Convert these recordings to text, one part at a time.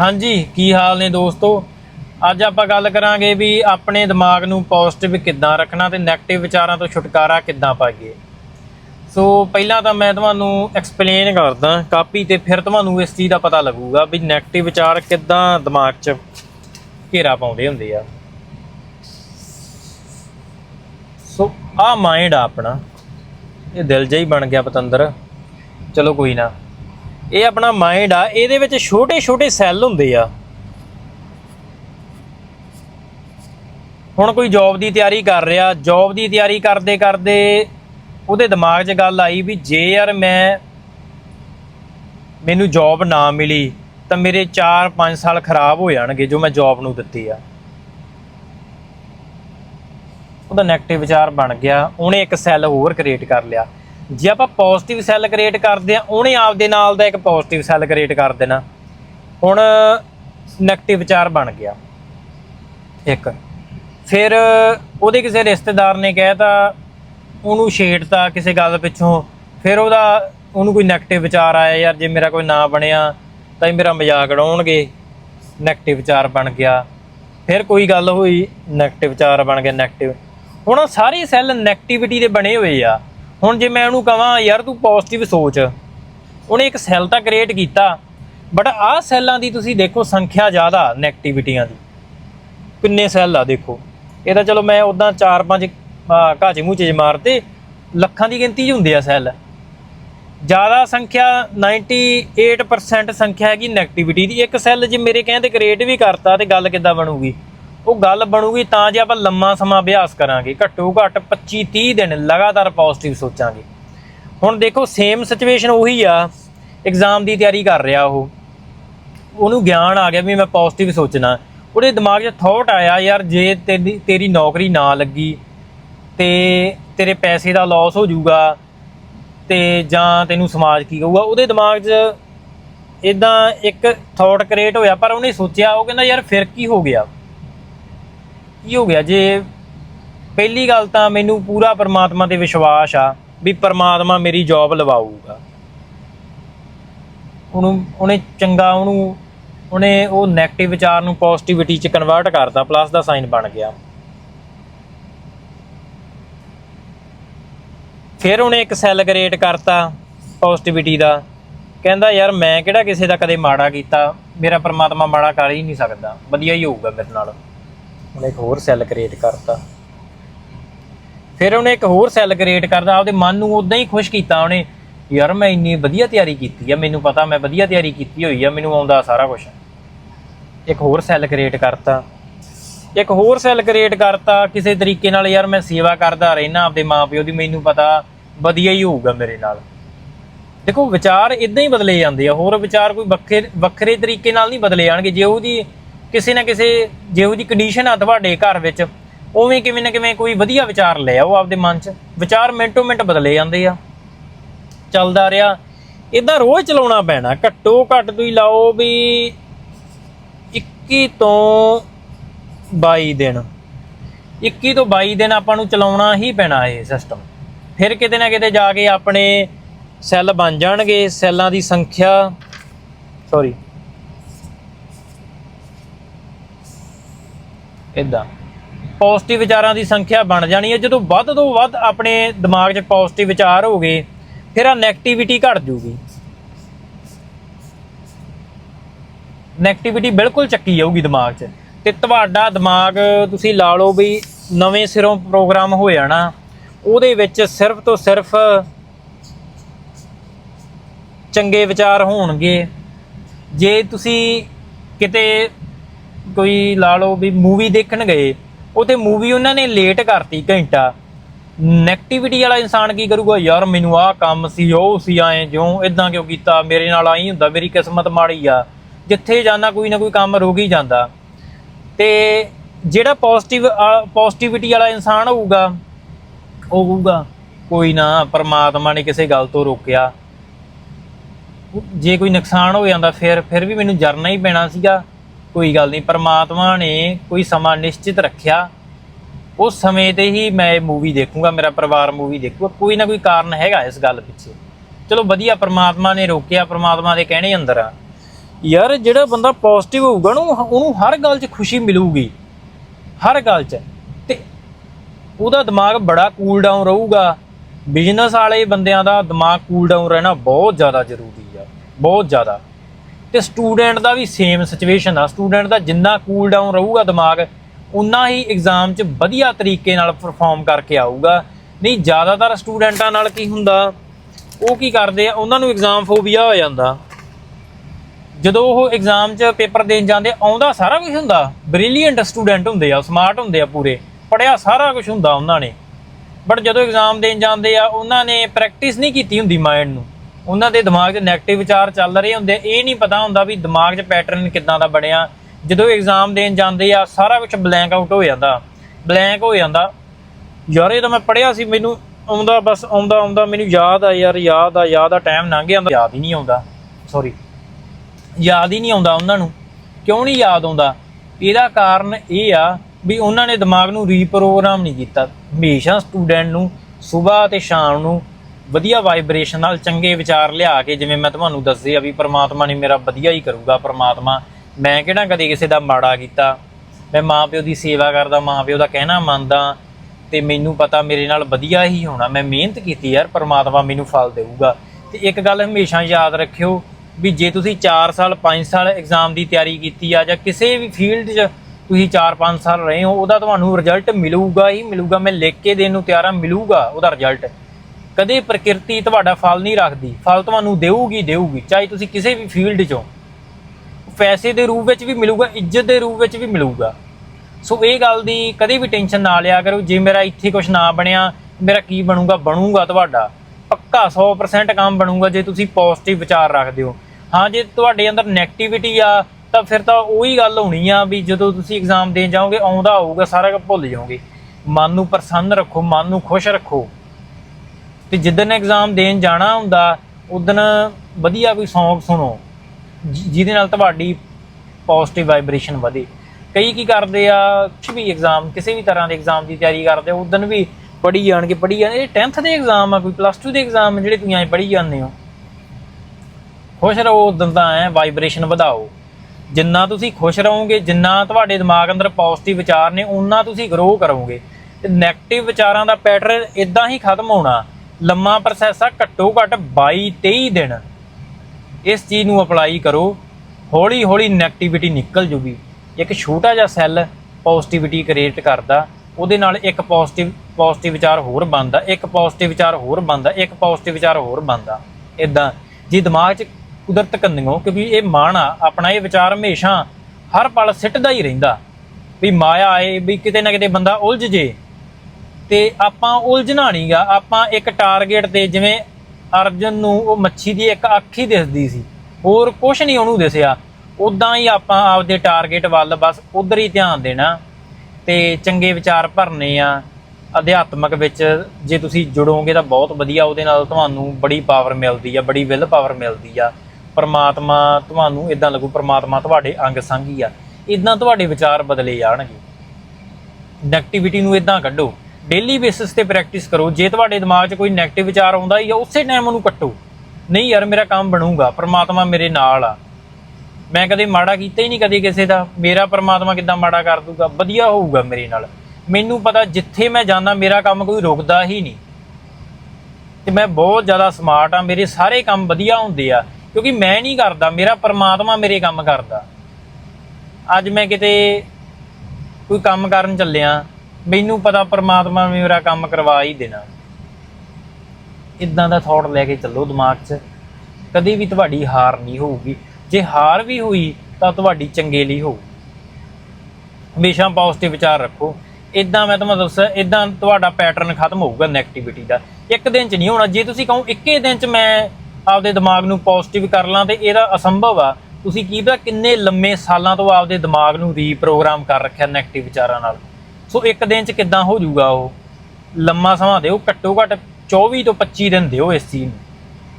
ਹਾਂਜੀ, ਕੀ ਹਾਲ ਨੇ ਦੋਸਤੋ? ਅੱਜ ਆਪਾਂ ਗੱਲ ਕਰਾਂਗੇ ਵੀ ਆਪਣੇ ਦਿਮਾਗ ਨੂੰ ਪੋਜ਼ਿਟਿਵ ਕਿੱਦਾਂ ਰੱਖਣਾ ਤੇ 네ਗੇਟਿਵ ਵਿਚਾਰਾਂ ਤੋਂ ਛੁਟਕਾਰਾ ਕਿੱਦਾਂ ਪਾਈਏ। ਸੋ ਪਹਿਲਾਂ ਤਾਂ ਮੈਂ ਤੁਹਾਨੂੰ ਐਕਸਪਲੇਨ ਕਰਦਾ, ਕਾਪੀ ਤੇ ਫਿਰ ਤੁਹਾਨੂੰ ਇਸ ਚੀਜ਼ ਦਾ ਪਤਾ ਲੱਗੂਗਾ ਵੀ 네ਗੇਟਿਵ ਵਿਚਾਰ ਕਿੱਦਾਂ ਦਿਮਾਗ 'ਚ ਘੇਰਾ ਪਾਉਂਦੇ ਹੁੰਦੇ ਆ। ਸੋ ਆ ਮਾਈਂਡ ਆ ਆਪਣਾ। ਇਹ ਦਿਲ ਜਿਹਾ ਹੀ ਬਣ ਗਿਆ ਪਤੰਦਰ। ਚਲੋ ਕੋਈ ਨਾ। ਇਹ ਆਪਣਾ ਮਾਈਂਡ ਆ, ਇਹਦੇ ਵਿੱਚ ਛੋਟੇ ਛੋਟੇ ਸੈੱਲ ਹੁੰਦੇ ਆ। ਹੁਣ ਕੋਈ ਜੌਬ ਦੀ ਤਿਆਰੀ ਕਰ ਰਿਹਾ ਜੌਬ ਦੀ ਤਿਆਰੀ ਕਰਦੇ ਕਰਦੇ ਉਹਦੇ ਦਿਮਾਗ 'ਚ ਗੱਲ ਆਈ ਵੀ ਜੇ ਯਾਰ ਮੈਂ ਮੈਨੂੰ ਜੌਬ ਨਾ ਮਿਲੀ, ਤਾਂ ਮੇਰੇ 4-5 ਸਾਲ ਖਰਾਬ ਹੋ ਜਾਣਗੇ ਜੋ ਮੈਂ ਜੌਬ ਨੂੰ ਦਿੱਤੀ ਆ। ਉਹਦਾ 네ਗੇਟਿਵ ਵਿਚਾਰ ਬਣ ਗਿਆ, ਉਹਨੇ ਇੱਕ ਸੈੱਲ ਹੋਰ ਕ੍ਰੀਏਟ ਕਰ ਲਿਆ। ਜੇ ਆਪਾਂ ਪੋਜ਼ਿਟਿਵ ਸੈੱਲ ਕ੍ਰੀਏਟ ਕਰਦੇ ਆ ਉਹਨੇ ਆਪ ਦੇ ਨਾਲ ਦਾ ਇੱਕ ਪੋਜ਼ਿਟਿਵ ਸੈੱਲ ਕ੍ਰੀਏਟ ਕਰ ਦੇਣਾ। ਹੁਣ ਨੈਗੇਟਿਵ ਵਿਚਾਰ ਬਣ ਗਿਆ। ਇੱਕ। ਫਿਰ ਉਹਦੇ ਕਿਸੇ ਰਿਸ਼ਤੇਦਾਰ ਨੇ ਕਹਿਤਾ ਉਹਨੂੰ ਛੇੜਤਾ ਕਿਸੇ ਗੱਲ ਪਿੱਛੋਂ। ਫਿਰ ਉਹਦਾ, ਉਹਨੂੰ ਕੋਈ ਨੈਗੇਟਿਵ ਵਿਚਾਰ ਆਇਆ, ਯਾਰ ਜੇ ਮੇਰਾ ਕੋਈ ਨਾ ਬਣਿਆ, ਤਾਂ ਇਹ ਮੇਰਾ ਮਜ਼ਾਕ ਉਡਾਉਣਗੇ। ਨੈਗੇਟਿਵ ਵਿਚਾਰ ਬਣ ਗਿਆ। ਫਿਰ ਕੋਈ ਗੱਲ ਹੋਈ ਨੈਗੇਟਿਵ ਵਿਚਾਰ ਬਣ ਗਿਆ ਨੈਗੇਟਿਵ ਹੁਣ ਸਾਰੇ ਸੈੱਲ ਨੈਗੇਟਿਵਿਟੀ ਦੇ ਬਣੇ ਹੋਏ ਆ। ਹੁਣ ਜੇ ਮੈਂ ਉਹਨੂੰ ਕਹਾਂ, ਯਾਰ ਤੂੰ ਪੋਜ਼ਿਟਿਵ ਸੋਚ। ਉਹਨੇ ਇੱਕ ਸੈੱਲ ਤਾਂ ਕ੍ਰੀਏਟ ਕੀਤਾ ਬਟ ਆਹ ਸੈੱਲਾਂ ਦੀ ਤੁਸੀਂ ਦੇਖੋ ਸੰਖਿਆ ਜ਼ਿਆਦਾ 네ਗੇਟਿਵਿਟੀਆਂ ਦੀ। ਕਿੰਨੇ ਸੈੱਲ ਆ ਦੇਖੋ। ਇਹ ਤਾਂ ਚਲੋ ਮੈਂ ਉਦਾਂ 4-5 ਘਾਚੇ ਮੂਚੇ ਚ ਮਾਰਤੇ, ਲੱਖਾਂ ਦੀ ਗਿਣਤੀ 'ਚ ਹੁੰਦੇ ਆ ਸੈੱਲ ਜ਼ਿਆਦਾ ਸੰਖਿਆ 98% ਸੰਖਿਆ ਹੈਗੀ 네ਗੇਟਿਵਿਟੀ ਦੀ। ਇੱਕ ਸੈੱਲ ਜੇ ਮੇਰੇ ਕਹਿੰਦੇ ਕ੍ਰੀਏਟ ਵੀ ਕਰਤਾ ਤੇ ਗੱਲ ਕਿੱਦਾਂ ਬਣੂਗੀ? ਉਹ ਗੱਲ ਬਣੂਗੀ ਤਾਂ ਜੇ ਆਪਾਂ ਲੰਮਾ ਸਮਾਂ ਅਭਿਆਸ ਕਰਾਂਗੇ, ਘੱਟੋ ਘੱਟ 25 30 ਦਿਨ ਲਗਾਤਾਰ ਪੋਜ਼ਿਟਿਵ ਸੋਚਾਂਗੇ। ਹੁਣ ਦੇਖੋ ਸੇਮ ਸਿਚੁਏਸ਼ਨ ਉਹੀ ਆ ਐਗਜ਼ਾਮ ਦੀ ਤਿਆਰੀ ਕਰ ਰਿਹਾ ਉਹ। ਉਹਨੂੰ ਗਿਆਨ ਆ ਗਿਆ ਵੀ ਮੈਂ ਪੋਜ਼ਿਟਿਵ ਸੋਚਣਾ। ਉਹਦੇ ਦਿਮਾਗ 'ਚ ਥੌਟ ਆਇਆ, ਯਾਰ ਜੇ ਤੇਰੀ ਤੇਰੀ ਨੌਕਰੀ ਨਾ ਲੱਗੀ, ਤੇ ਤੇਰੇ ਪੈਸੇ ਦਾ ਲਾਸ ਹੋ ਜਾਊਗਾ, ਤੇ ਜਾਂ ਤੈਨੂੰ ਸਮਾਜ ਕੀ ਕਹੂਗਾ, ਉਹਦੇ ਦਿਮਾਗ 'ਚ ਇਦਾਂ ਇੱਕ ਥੌਟ ਕ੍ਰੀਏਟ ਹੋਇਆ, ਪਰ ਉਹਨੇ ਸੋਚਿਆ, ਉਹ ਕਹਿੰਦਾ, ਯਾਰ ਫਿਰ ਕੀ ਹੋ ਗਿਆ? ਕੀ ਹੋ ਗਿਆ? ਜੇ ਪਹਿਲੀ ਗੱਲ ਤਾਂ ਮੈਨੂੰ ਪੂਰਾ ਪਰਮਾਤਮਾ ਤੇ ਵਿਸ਼ਵਾਸ ਆ ਵੀ ਪਰਮਾਤਮਾ ਮੇਰੀ ਜੌਬ ਲਵਾਊਗਾ। ਉਹਨੂੰ, ਉਹਨੇ ਚੰਗਾ ਉਹਨੂੰ, ਉਹਨੇ ਉਹ 네ਗੇਟਿਵ ਵਿਚਾਰ ਨੂੰ ਪੋਜ਼ਿਟਿਵਿਟੀ ਚ ਕਨਵਰਟ ਕਰਤਾ ਪਲੱਸ ਦਾ ਸਾਈਨ ਬਣ ਗਿਆ। ਫਿਰ ਉਹਨੇ ਇੱਕ ਸੈੱਲ ਕ੍ਰੀਏਟ ਕਰਤਾ ਪੋਜ਼ਿਟਿਵਿਟੀ ਦਾ। ਕਹਿੰਦਾ, ਯਾਰ, ਮੈਂ ਕਿਹੜਾ ਕਿਸੇ ਦਾ ਕਦੇ ਮਾੜਾ ਕੀਤਾ? ਮੇਰਾ ਪਰਮਾਤਮਾ ਮਾੜਾ ਕਰ ਹੀ ਨਹੀਂ ਸਕਦਾ। ਵਧੀਆ ਹੀ ਹੋਊਗਾ ਮੇਰੇ ਨਾਲ। ਉਹਨੇ ਇੱਕ ਹੋਰ ਸੈੱਲ ਕ੍ਰੀਏਟ ਕਰਤਾ। ਫਿਰ ਉਹਨੇ ਇੱਕ ਹੋਰ ਸੈੱਲ ਕ੍ਰੀਏਟ ਕਰਦਾ ਆਪਦੇ ਮਨ ਨੂੰ ਉਦਾਂ ਹੀ ਖੁਸ਼ ਕੀਤਾ ਉਹਨੇ, ਯਾਰ ਮੈਂ ਇੰਨੀ ਵਧੀਆ ਤਿਆਰੀ ਕੀਤੀ ਆ, ਮੈਨੂੰ ਪਤਾ ਮੈਂ ਵਧੀਆ ਤਿਆਰੀ ਕੀਤੀ ਹੋਈ ਆ, ਮੈਨੂੰ ਆਉਂਦਾ ਸਾਰਾ ਕੁਝ ਇੱਕ ਹੋਰ ਸੈੱਲ ਕ੍ਰੀਏਟ ਕਰਤਾ। ਇੱਕ ਹੋਰ ਸੈੱਲ ਕ੍ਰੀਏਟ ਕਰਤਾ, ਕਿਸੇ ਤਰੀਕੇ ਨਾਲ ਯਾਰ ਮੈਂ ਸੇਵਾ ਕਰਦਾ ਰਹਿਣਾ ਆਪਦੇ ਮਾਪਿਓ ਦੀ ਮੈਨੂੰ ਪਤਾ ਵਧੀਆ ਹੀ ਹੋਊਗਾ ਮੇਰੇ ਨਾਲ। ਦੇਖੋ ਵਿਚਾਰ ਇਦਾਂ ਹੀ ਬਦਲੇ ਜਾਂਦੇ ਆ, ਹੋਰ ਵਿਚਾਰ ਕੋਈ ਵੱਖਰੇ ਵੱਖਰੇ ਤਰੀਕੇ ਨਾਲ ਨਹੀਂ ਬਦਲੇ ਜਾਣਗੇ, ਜੇ ਉਹਦੀ ਕਿਸੇ ਨਾ ਕਿਸੇ ਜਿਹੋ ਉਹਦੀ ਕੰਡੀਸ਼ਨ ਆ ਤੁਹਾਡੇ ਘਰ ਵਿੱਚ, ਉਵੇਂ ਕਿਵੇਂ ਨਾ ਕਿਵੇਂ ਕੋਈ ਵਧੀਆ ਵਿਚਾਰ ਲੈ ਆਓ ਆਪਦੇ ਮਨ 'ਚ। ਵਿਚਾਰ ਮਿੰਟੋ ਮਿੰਟ ਬਦਲੇ ਜਾਂਦੇ ਆ। ਚੱਲਦਾ ਰਿਹਾ। ਇਦਾਂ ਰੋਜ਼ ਚਲਾਉਣਾ ਪੈਣਾ। ਘੱਟੋ ਘੱਟ ਤੁਸੀਂ ਲਾਓ ਵੀ 21 ਤੋਂ 22 ਦਿਨ। 21 ਤੋਂ 22 ਦਿਨ ਆਪਾਂ ਨੂੰ ਚਲਾਉਣਾ ਹੀ ਪੈਣਾ ਇਹ ਸਿਸਟਮ ਫਿਰ ਕਿਤੇ ਨਾ ਕਿਤੇ ਜਾ ਕੇ ਆਪਣੇ ਸੈੱਲ ਬਣ ਜਾਣਗੇ। ਸੈੱਲਾਂ ਦੀ ਸੰਖਿਆ ਸੌਰੀ ਇਦਾਂ ਪੋਜ਼ਿਟਿਵ ਵਿਚਾਰਾਂ ਦੀ ਸੰਖਿਆ ਬਣ ਜਾਣੀ ਹੈ। ਜਦੋਂ ਵੱਧ ਤੋਂ ਵੱਧ ਆਪਣੇ ਦਿਮਾਗ 'ਚ ਪੋਜ਼ਿਟਿਵ ਵਿਚਾਰ ਹੋ ਗਏ ਫਿਰ ਆ 네ਗੇਟਿਵਿਟੀ ਘਟ ਜੂਗੀ 네ਗੇਟਿਵਿਟੀ ਬਿਲਕੁਲ ਚੱਕੀ ਜਾਊਗੀ ਦਿਮਾਗ 'ਚ। ਤੇ ਤੁਹਾਡਾ ਦਿਮਾਗ ਤੁਸੀਂ ਲਾ ਲਓ ਵੀ ਨਵੇਂ ਸਿਰੋਂ ਪ੍ਰੋਗਰਾਮ ਹੋ ਜਾਣਾ ਉਹਦੇ ਵਿੱਚ ਸਿਰਫ ਤੋਂ ਸਿਰਫ ਚੰਗੇ ਵਿਚਾਰ ਹੋਣਗੇ। ਜੇ ਤੁਸੀਂ ਕਿਤੇ ਕੋਈ ਲਾ ਲਓ ਵੀ ਮੂਵੀ ਦੇਖਣ ਗਏ ਉਹ ਤੇ ਮੂਵੀ ਉਹਨਾਂ ਨੇ ਲੇਟ ਕਰਤੀ ਘੰਟਾ। 네ਗੇਟਿਵਿਟੀ ਵਾਲਾ ਇਨਸਾਨ ਕੀ ਕਰੂਗਾ? ਯਾਰ ਮੈਨੂੰ ਆਹ ਕੰਮ ਸੀ, ਉਹ ਸੀ, ਐ ਜਿਉਂ ਇਦਾਂ ਕਿਉਂ ਕੀਤਾ? ਮੇਰੇ ਨਾਲ ਆਈ ਹੁੰਦਾ, ਮੇਰੀ ਕਿਸਮਤ ਮਾੜੀ ਆ। ਜਿੱਥੇ ਜਾਣਾ ਕੋਈ ਨਾ ਕੋਈ ਕੰਮ ਰੁਕ ਹੀ ਜਾਂਦਾ। ਤੇ ਜਿਹੜਾ ਪੋਜ਼ਿਟਿਵ ਪੋਜ਼ਿਟਿਵਿਟੀ ਵਾਲਾ ਇਨਸਾਨ ਹੋਊਗਾ, ਉਹ ਕਹੂਗਾ ਕੋਈ ਨਾ, ਪਰਮਾਤਮਾ ਨੇ ਕਿਸੇ ਗੱਲ ਤੋਂ ਰੋਕਿਆ। ਜੇ ਕੋਈ ਨੁਕਸਾਨ ਹੋ ਜਾਂਦਾ, ਫਿਰ ਫਿਰ ਵੀ ਮੈਨੂੰ ਜਰਨਾ ਹੀ ਪੈਣਾ ਸੀਗਾ। ਕੋਈ ਗੱਲ ਨਹੀਂ, ਪਰਮਾਤਮਾ ਨੇ ਕੋਈ ਸਮਾਂ ਨਿਸ਼ਚਿਤ ਰੱਖਿਆ। ਉਸ ਸਮੇਂ ਤੇ ਹੀ ਮੈਂ ਇਹ ਮੂਵੀ ਦੇਖੂੰਗਾ, ਮੇਰਾ ਪਰਿਵਾਰ ਮੂਵੀ ਦੇਖੂਗਾ, ਕੋਈ ਨਾ ਕੋਈ ਕਾਰਨ ਹੈਗਾ ਇਸ ਗੱਲ ਪਿੱਛੇ। ਚਲੋ ਵਧੀਆ, ਪਰਮਾਤਮਾ ਨੇ ਰੋਕਿਆ, ਪਰਮਾਤਮਾ ਦੇ ਕਹਿਣੇ ਅੰਦਰ ਆ। ਯਾਰ, ਜਿਹੜਾ ਬੰਦਾ ਪੋਜ਼ਿਟਿਵ ਹੋਊਗਾ ਨਾ ਉਹਨੂੰ ਹਰ ਗੱਲ 'ਚ ਖੁਸ਼ੀ ਮਿਲੂਗੀ। ਹਰ ਗੱਲ 'ਚ। ਤੇ ਉਹਦਾ ਦਿਮਾਗ ਬੜਾ ਕੂਲ ਡਾਊਨ ਰਹੂਗਾ। ਬਿਜ਼ਨਸ ਵਾਲੇ ਬੰਦਿਆਂ ਦਾ ਦਿਮਾਗ ਕੂਲ ਡਾਊਨ ਰਹਿਣਾ ਬਹੁਤ ਜ਼ਿਆਦਾ ਜ਼ਰੂਰੀ ਆ, ਬਹੁਤ ਜ਼ਿਆਦਾ। ਤੇ ਸਟੂਡੈਂਟ ਦਾ ਵੀ ਸੇਮ ਸਿਚੁਏਸ਼ਨ ਆ। ਸਟੂਡੈਂਟ ਦਾ ਜਿੰਨਾ ਕੂਲ ਡਾਊਨ ਰਹੂਗਾ ਦਿਮਾਗ ਉਨਾ ਹੀ ਐਗਜ਼ਾਮ 'ਚ ਵਧੀਆ ਤਰੀਕੇ ਨਾਲ ਪਰਫਾਰਮ ਕਰਕੇ ਆਊਗਾ। ਨਹੀਂ, ਜ਼ਿਆਦਾਤਰ ਸਟੂਡੈਂਟਾਂ ਨਾਲ ਕੀ ਹੁੰਦਾ? ਉਹ ਕੀ ਕਰਦੇ ਆ? ਉਹਨਾਂ ਨੂੰ ਐਗਜ਼ਾਮ ਫੋਬੀਆ ਹੋ ਜਾਂਦਾ। ਜਦੋਂ ਉਹ ਐਗਜ਼ਾਮ 'ਚ ਪੇਪਰ ਦੇਣ ਜਾਂਦੇ, ਆਉਂਦਾ ਸਾਰਾ ਕੁਝ ਹੁੰਦਾ। ਬ੍ਰਿਲੀਅੰਟ ਸਟੂਡੈਂਟ ਹੁੰਦੇ ਆ ਸਮਾਰਟ ਹੁੰਦੇ ਆ ਪੂਰੇ। ਪੜਿਆ ਸਾਰਾ ਕੁਝ ਹੁੰਦਾ ਉਹਨਾਂ ਨੇ। ਬਟ ਜਦੋਂ ਐਗਜ਼ਾਮ ਦੇਣ ਜਾਂਦੇ ਆ, ਉਹਨਾਂ ਨੇ ਪ੍ਰੈਕਟਿਸ ਨਹੀਂ ਕੀਤੀ ਹੁੰਦੀ ਮਾਈਂਡ ਨੂੰ। ਉਹਨਾਂ ਦੇ ਦਿਮਾਗ 'ਚ 네ਗੇਟਿਵ ਵਿਚਾਰ ਚੱਲ ਰਹੇ ਹੁੰਦੇ, ਇਹ ਨਹੀਂ ਪਤਾ ਹੁੰਦਾ ਵੀ ਦਿਮਾਗ 'ਚ ਪੈਟਰਨ ਕਿੱਦਾਂ ਦਾ ਬਣਿਆ। ਜਦੋਂ ਐਗਜ਼ਾਮ ਦੇਣ ਜਾਂਦੇ ਆ, ਸਾਰਾ ਕੁਝ ਬਲੈਂਕ ਆਊਟ ਹੋ ਜਾਂਦਾ ਬਲੈਂਕ ਹੋ ਜਾਂਦਾ। ਯਾਰ, ਇਹ ਤਾਂ ਮੈਂ ਪੜਿਆ ਸੀ, ਮੈਨੂੰ ਆਉਂਦਾ, ਬਸ ਆਉਂਦਾ ਆਉਂਦਾ, ਮੈਨੂੰ ਯਾਦ ਆ ਯਾਰ, ਯਾਦ ਆ ਯਾਦ ਆ ਟਾਈਮ ਲੰਘ ਜਾਂਦਾ। ਯਾਦ ਹੀ ਨਹੀਂ ਆਉਂਦਾ ਸੌਰੀ ਯਾਦ ਹੀ ਨਹੀਂ ਆਉਂਦਾ ਉਹਨਾਂ ਨੂੰ। ਕਿਉਂ ਨਹੀਂ ਯਾਦ ਆਉਂਦਾ? ਇਹਦਾ ਕਾਰਨ ਇਹ ਆ ਵੀ ਉਹਨਾਂ ਨੇ ਦਿਮਾਗ ਨੂੰ ਰੀਪ੍ਰੋਗਰਾਮ ਨਹੀਂ ਕੀਤਾ। ਹਮੇਸ਼ਾ ਸਟੂਡੈਂਟ ਨੂੰ ਸਵੇਰ ਤੇ ਸ਼ਾਮ ਨੂੰ ਵਧੀਆ ਵਾਈਬ੍ਰੇਸ਼ਨ ਨਾਲ ਚੰਗੇ ਵਿਚਾਰ ਲਿਆ ਕੇ ਜਿਵੇਂ ਮੈਂ ਤੁਹਾਨੂੰ ਦੱਸਿਆ ਵੀ ਪ੍ਰਮਾਤਮਾ ਨੇ ਮੇਰਾ ਵਧੀਆ ਹੀ ਕਰੂਗਾ, ਪ੍ਰਮਾਤਮਾ, ਮੈਂ ਕਿਹੜਾ ਕਦੇ ਕਿਸੇ ਦਾ ਮਾੜਾ ਕੀਤਾ? ਮੈਂ ਮਾਂ ਪਿਓ ਦੀ ਸੇਵਾ ਕਰਦਾ, ਮਾਂ ਪਿਓ ਦਾ ਕਹਿਣਾ ਮੰਨਦਾ ਤੇ ਮੈਨੂੰ ਪਤਾ ਮੇਰੇ ਨਾਲ ਵਧੀਆ ਹੀ ਹੋਣਾ। ਮੈਂ ਮਿਹਨਤ ਕੀਤੀ ਯਾਰ, ਪ੍ਰਮਾਤਮਾ ਮੈਨੂੰ ਫਲ ਦੇਊਗਾ। ਤੇ ਇੱਕ ਗੱਲ ਹਮੇਸ਼ਾ ਯਾਦ ਰੱਖਿਓ ਵੀ ਜੇ ਤੁਸੀਂ 4 ਸਾਲ 5 ਸਾਲ ਐਗਜ਼ਾਮ ਦੀ ਤਿਆਰੀ ਕੀਤੀ ਆ ਜਾਂ ਕਿਸੇ ਵੀ ਫੀਲਡ 'ਚ ਤੁਸੀਂ 4-5 ਸਾਲ ਰਹੇ ਹੋ, ਉਹਦਾ ਤੁਹਾਨੂੰ ਰਿਜ਼ਲਟ ਮਿਲੂਗਾ ਹੀ ਮਿਲੂਗਾ। ਮੈਂ ਲਿਖ ਕੇ ਦੇਣ ਨੂੰ ਤਿਆਰ ਆ, ਮਿਲੂਗਾ ਉਹਦਾ ਰਿਜ਼ਲਟ ਕਦੇ ਪ੍ਰਕਿਰਤੀ ਤੁਹਾਡਾ ਫਲ ਨਹੀਂ ਰੱਖਦੀ। ਫਲ ਤੁਹਾਨੂੰ ਦੇਊਗੀ ਦੇਊਗੀ, ਚਾਹੇ ਤੁਸੀਂ ਕਿਸੇ ਵੀ ਫੀਲਡ 'ਚੋਂ ਪੈਸੇ ਦੇ ਰੂਪ ਵਿੱਚ ਵੀ ਮਿਲੂਗਾ, ਇੱਜ਼ਤ ਦੇ ਰੂਪ ਵਿੱਚ ਵੀ ਮਿਲੂਗਾ। ਸੋ ਇਹ ਗੱਲ ਦੀ ਕਦੇ ਵੀ ਟੈਨਸ਼ਨ ਨਾ ਲਿਆ ਕਰੋ। ਜੇ ਮੇਰਾ ਇੱਥੇ ਕੁਝ ਨਾ ਬਣਿਆ, ਮੇਰਾ ਕੀ ਬਣੂਗਾ? ਬਣੂਗਾ ਤੁਹਾਡਾ। ਪੱਕਾ 100% ਕੰਮ ਬਣੂਗਾ ਜੇ ਤੁਸੀਂ ਪੋਜ਼ਿਟਿਵ ਵਿਚਾਰ ਰੱਖਦੇ ਹੋ। ਹਾਂ, ਜੇ ਤੁਹਾਡੇ ਅੰਦਰ 네ਗੇਟਿਵਿਟੀ ਆ, ਤਾਂ ਫਿਰ ਤਾਂ ਉਹੀ ਗੱਲ ਹੋਣੀ ਆ ਵੀ ਜਦੋਂ ਤੁਸੀਂ ਐਗਜ਼ਾਮ ਦੇਣ ਜਾਓਗੇ, ਆਉਂਦਾ ਹੋਊਗਾ, ਸਾਰਾ ਕੁਝ ਭੁੱਲ ਜਾਓਗੇ। ਮਨ ਨੂੰ ਪ੍ਰਸੰਨ ਰੱਖੋ, ਮਨ ਨੂੰ ਖੁਸ਼ ਰੱਖੋ। ਤੇ ਜਿੱਦਣ ਐਗਜ਼ਾਮ ਦੇਣ ਜਾਣਾ ਹੁੰਦਾ, ਉਦਣ ਵਧੀਆ ਕੋਈ ਸੌਂਗ ਸੁਣੋ। ਜਿ- ਜਿਹਦੇ ਨਾਲ ਤੁਹਾਡੀ ਪੋਜ਼ਿਟਿਵ ਵਾਈਬ੍ਰੇਸ਼ਨ ਵਧੇ। ਕਈ ਕੀ ਕਰਦੇ ਆ, ਕੁਛ ਵੀ ਐਗਜ਼ਾਮ ਕਿਸੇ ਵੀ ਤਰ੍ਹਾਂ ਦੇ ਐਗਜ਼ਾਮ ਦੀ ਤਿਆਰੀ ਕਰਦੇ ਆ, ਉਦਣ ਵੀ ਪੜ੍ਹੀ ਜਾਣਗੇ, ਪੜ੍ਹੀ ਜਾਣ ਇਹ 10th ਦੇ ਐਗਜ਼ਾਮ ਆ, ਕੋਈ ਪਲੱਸ 2 ਦੇ ਐਗਜ਼ਾਮ ਜਿਹੜੇ ਤੁਸੀਂ ਐ ਪੜ੍ਹੀ ਜਾਂਦੇ ਹੋ। ਖੁਸ਼ ਰਹੋ ਉਦੋਂ ਤਾਂ ਐ ਵਾਈਬ੍ਰੇਸ਼ਨ ਵਧਾਓ। ਜਿੰਨਾ ਤੁਸੀਂ ਖੁਸ਼ ਰਹੋਗੇ, ਜਿੰਨਾ ਤੁਹਾਡੇ ਦਿਮਾਗ ਅੰਦਰ ਪੋਜ਼ਿਟਿਵ ਵਿਚਾਰ ਨੇ ਉਨਾ ਤੁਸੀਂ ਗਰੋ ਕਰੋਗੇ। ਤੇ 네ਗੇਟਿਵ ਵਿਚਾਰਾਂ ਦਾ ਪੈਟਰਨ ਇਦਾਂ ਹੀ ਖਤਮ ਹੋਣਾ। ਲੰਮਾ ਪ੍ਰੋਸੈਸ ਆ ਘੱਟੋ ਘੱਟ 22 23 ਦਿਨ ਇਸ ਚੀਜ਼ ਨੂੰ ਅਪਲਾਈ ਕਰੋ, ਹੌਲੀ ਹੌਲੀ 네ਗੇਟਿਵਿਟੀ ਨਿਕਲ ਜੂਗੀ। ਇੱਕ ਛੋਟਾ ਜਿਹਾ ਸੈੱਲ ਪੋਜ਼ਿਟਿਵਿਟੀ ਕ੍ਰੀਏਟ ਕਰਦਾ, ਉਹਦੇ ਨਾਲ ਇੱਕ ਪੋਜ਼ਿਟਿਵ ਪੋਜ਼ਿਟਿਵ ਵਿਚਾਰ ਹੋਰ ਬਣਦਾ, ਇੱਕ ਪੋਜ਼ਿਟਿਵ ਵਿਚਾਰ ਹੋਰ ਬਣਦਾ, ਇੱਕ ਪੋਜ਼ਿਟਿਵ ਵਿਚਾਰ ਹੋਰ ਬਣਦਾ। ਇਦਾਂ ਜੇ ਦਿਮਾਗ 'ਚ ਕੁਦਰਤ ਕੰਨਿਓ, ਕਿਉਂਕਿ ਇਹ ਮਾਣ ਆ, ਆਪਣਾ ਇਹ ਵਿਚਾਰ ਹਮੇਸ਼ਾ ਹਰ ਪਲ ਸਿੱਟਦਾ ਹੀ ਰਹਿੰਦਾ। ਵੀ ਮਾਇਆ ਆਏ, ਵੀ ਕਿਤੇ ਨਾ ਕਿਤੇ ਬੰਦਾ ਉਲਝ ਜੇ। ਤੇ ਆਪਾਂ ਉਲਝਣਾ ਨਹੀਂਗਾ ਆਪਾਂ ਇੱਕ ਟਾਰਗੇਟ ਤੇ ਜਿਵੇਂ ਅਰਜਨ ਨੂੰ ਉਹ ਮੱਛੀ ਦੀ ਇੱਕ ਅੱਖ ਹੀ ਦਿਸਦੀ ਸੀ। ਹੋਰ ਕੁਝ ਨਹੀਂ ਉਹਨੂੰ ਦਿਸਿਆ। ਉਦਾਂ ਹੀ ਆਪਾਂ ਆਪਦੇ ਟਾਰਗੇਟ ਵੱਲ ਬਸ ਉਧਰ ਹੀ ਧਿਆਨ ਦੇਣਾ ਤੇ ਚੰਗੇ ਵਿਚਾਰ ਭਰਨੇ ਆ। ਅਧਿਆਤਮਕ ਵਿੱਚ ਜੇ ਤੁਸੀਂ ਜੁੜੋਗੇ ਤਾਂ ਬਹੁਤ ਵਧੀਆ, ਉਹਦੇ ਨਾਲ ਤੁਹਾਨੂੰ ਬੜੀ ਪਾਵਰ ਮਿਲਦੀ ਆ, ਬੜੀ ਵਿਲ ਪਾਵਰ ਮਿਲਦੀ ਆ। ਪਰਮਾਤਮਾ ਤੁਹਾਨੂੰ ਇਦਾਂ ਲੱਗੂ, ਪਰਮਾਤਮਾ ਤੁਹਾਡੇ ਅੰਗ ਸੰਗੀ ਆ। ਇਦਾਂ ਤੁਹਾਡੇ ਵਿਚਾਰ ਬਦਲੇ ਜਾਣਗੇ। ਨੈਗੇਟਿਵਿਟੀ ਨੂੰ ਇਦਾਂ ਕੱਢੋ। ਡੇਲੀ ਬੇਸਿਸ ਤੇ ਪ੍ਰੈਕਟਿਸ ਕਰੋ। ਜੇ ਤੁਹਾਡੇ ਦਿਮਾਗ 'ਚ ਕੋਈ ਨੈਗੇਟਿਵ ਵਿਚਾਰ ਆਉਂਦਾ ਹੀ ਆ, ਉਸੇ ਟਾਈਮ ਉਹਨੂੰ ਕੱਟੋ। ਨਹੀਂ ਯਾਰ, ਮੇਰਾ ਕੰਮ ਬਣੂਗਾ, ਪ੍ਰਮਾਤਮਾ ਮੇਰੇ ਨਾਲ ਆ। ਮੈਂ ਕਦੇ ਮਾੜਾ ਕੀਤਾ ਹੀ ਨਹੀਂ ਕਦੇ ਕਿਸੇ ਦਾ। ਮੇਰਾ ਪ੍ਰਮਾਤਮਾ ਕਿੱਦਾਂ ਮਾੜਾ ਕਰ ਦੂਗਾ? ਵਧੀਆ ਹੋਊਗਾ ਮੇਰੇ ਨਾਲ। ਮੈਨੂੰ ਪਤਾ ਜਿੱਥੇ ਮੈਂ ਜਾਂਦਾ, ਮੇਰਾ ਕੰਮ ਕੋਈ ਰੁਕਦਾ ਹੀ ਨਹੀਂ। ਤੇ ਮੈਂ ਬਹੁਤ ਜ਼ਿਆਦਾ ਸਮਾਰਟ ਆ। ਮੇਰੇ ਸਾਰੇ ਕੰਮ ਵਧੀਆ ਹੁੰਦੇ ਆ। ਕਿਉਂਕਿ ਮੈਂ ਨਹੀਂ ਕਰਦਾ, ਮੇਰਾ ਪਰਮਾਤਮਾ ਮੇਰੇ ਕੰਮ ਕਰਦਾ। ਅੱਜ ਮੈਂ ਕਿਤੇ ਕੋਈ ਕੰਮ ਕਰਨ ਚੱਲਿਆ। ਮੈਨੂੰ ਪਤਾ ਪਰਮਾਤਮਾ ਨੇ ਮੇਰਾ ਕੰਮ ਕਰਵਾ ਹੀ ਦੇਣਾ। ਇਦਾਂ ਦਾ ਥੌਟ ਲੈ ਕੇ ਚੱਲੋ ਦਿਮਾਗ 'ਚ। ਕਦੀ ਵੀ ਤੁਹਾਡੀ ਹਾਰ ਨਹੀਂ ਹੋਊਗੀ। ਜੇ ਹਾਰ ਵੀ ਹੋਈ, ਤਾਂ ਤੁਹਾਡੀ ਚੰਗੇ ਲਈ ਹੋਊ ਹਮੇਸ਼ਾ ਪੋਜ਼ਿਟਿਵ ਵਿਚਾਰ ਰੱਖੋ। ਇਦਾਂ ਮੈਂ ਤੁਹਾਨੂੰ ਦੱਸਿਆ ਇਦਾਂ ਤੁਹਾਡਾ ਪੈਟਰਨ ਖਤਮ ਹੋਊਗਾ 네ਗੇਟਿਵਿਟੀ ਦਾ। ਇੱਕ ਦਿਨ 'ਚ ਨਹੀਂ ਹੋਣਾ। ਜੇ ਤੁਸੀਂ ਕਹੋ ਇੱਕੇ ਦਿਨ 'ਚ ਮੈਂ ਆਪਦੇ ਦਿਮਾਗ ਨੂੰ ਪੋਜ਼ਿਟਿਵ ਕਰ ਲਾਂ ਤੇ ਇਹਦਾ ਅਸੰਭਵ ਆ, ਤੁਸੀਂ ਕੀ ਪਤਾ ਕਿੰਨੇ ਲੰਮੇ ਸਾਲਾਂ ਤੋਂ ਆਪਦੇ ਦਿਮਾਗ ਨੂੰ ਰੀਪ੍ਰੋਗਰਾਮ ਕਰ ਰੱਖਿਆ 네ਗੇਟਿਵ ਵਿਚਾਰਾਂ ਨਾਲ। ਸੋ ਇੱਕ ਦਿਨ 'ਚ ਕਿੱਦਾਂ ਹੋ ਜਾਊਗਾ ਉਹ? ਲੰਮਾ ਸਮਾਂ ਦਿਓ, ਘੱਟੋ ਘੱਟ 24 ਤੋਂ 25 ਦਿਨ ਦਿਓ ਇਸ ਚੀਜ਼ ਨੂੰ।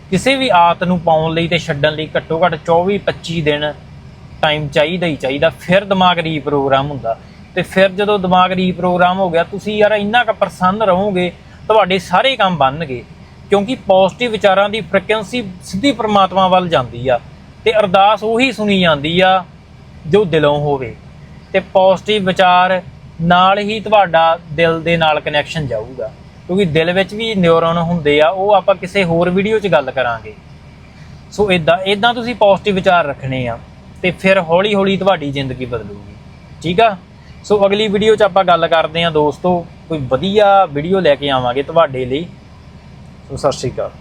ਕਿਸੇ ਵੀ ਆਦਤ ਨੂੰ ਪਾਉਣ ਲਈ ਤੇ ਛੱਡਣ ਲਈ ਘੱਟੋ ਘੱਟ 24 25 ਦਿਨ ਟਾਈਮ ਚਾਹੀਦਾ ਹੀ ਚਾਹੀਦਾ। ਫਿਰ ਦਿਮਾਗ ਰੀਪ੍ਰੋਗਰਾਮ ਹੁੰਦਾ। ਤੇ ਫਿਰ ਜਦੋਂ ਦਿਮਾਗ ਰੀਪ੍ਰੋਗਰਾਮ ਹੋ ਗਿਆ, ਤੁਸੀਂ ਯਾਰ ਇੰਨਾ ਕੁ ਪ੍ਰਸੰਨ ਰਹੋਗੇ, ਤੁਹਾਡੇ ਸਾਰੇ ਕੰਮ ਬਣਨਗੇ। ਕਿਉਂਕਿ ਪੋਜ਼ਿਟਿਵ ਵਿਚਾਰਾਂ ਦੀ ਫ੍ਰੀਕੁਐਂਸੀ ਸਿੱਧੀ ਪਰਮਾਤਮਾ ਵੱਲ ਜਾਂਦੀ ਆ। ਤੇ ਅਰਦਾਸ ਉਹੀ ਸੁਣੀ ਜਾਂਦੀ ਆ ਜੋ ਦਿਲੋਂ ਹੋਵੇ। ਤੇ ਪੋਜ਼ਿਟਿਵ ਵਿਚਾਰ ਨਾਲ ਹੀ ਤੁਹਾਡਾ ਦਿਲ ਦੇ ਨਾਲ ਕਨੈਕਸ਼ਨ ਜਾਊਗਾ। ਕਿਉਂਕਿ ਦਿਲ ਵਿੱਚ ਵੀ ਨਿਊਰੋਨ ਹੁੰਦੇ ਆ, ਉਹ ਆਪਾਂ ਕਿਸੇ ਹੋਰ ਵੀਡੀਓ 'ਚ ਗੱਲ ਕਰਾਂਗੇ। ਸੋ ਇਦਾਂ ਇਦਾਂ ਤੁਸੀਂ ਪੋਜ਼ਿਟਿਵ ਵਿਚਾਰ ਰੱਖਣੇ ਆ, ਤੇ ਫਿਰ ਹੌਲੀ ਹੌਲੀ ਤੁਹਾਡੀ ਜ਼ਿੰਦਗੀ ਬਦਲੂਗੀ। ਠੀਕ ਆ? ਸੋ ਅਗਲੀ ਵੀਡੀਓ 'ਚ ਆਪਾਂ ਗੱਲ ਕਰਦੇ ਆ ਦੋਸਤੋ, ਕੋਈ ਵਧੀਆ ਵੀਡੀਓ ਲੈ ਕੇ ਆਵਾਂਗੇ ਤੁਹਾਡੇ ਲਈ। ਸੋ ਸਤਿ ਸ਼੍ਰੀ ਅਕਾਲ।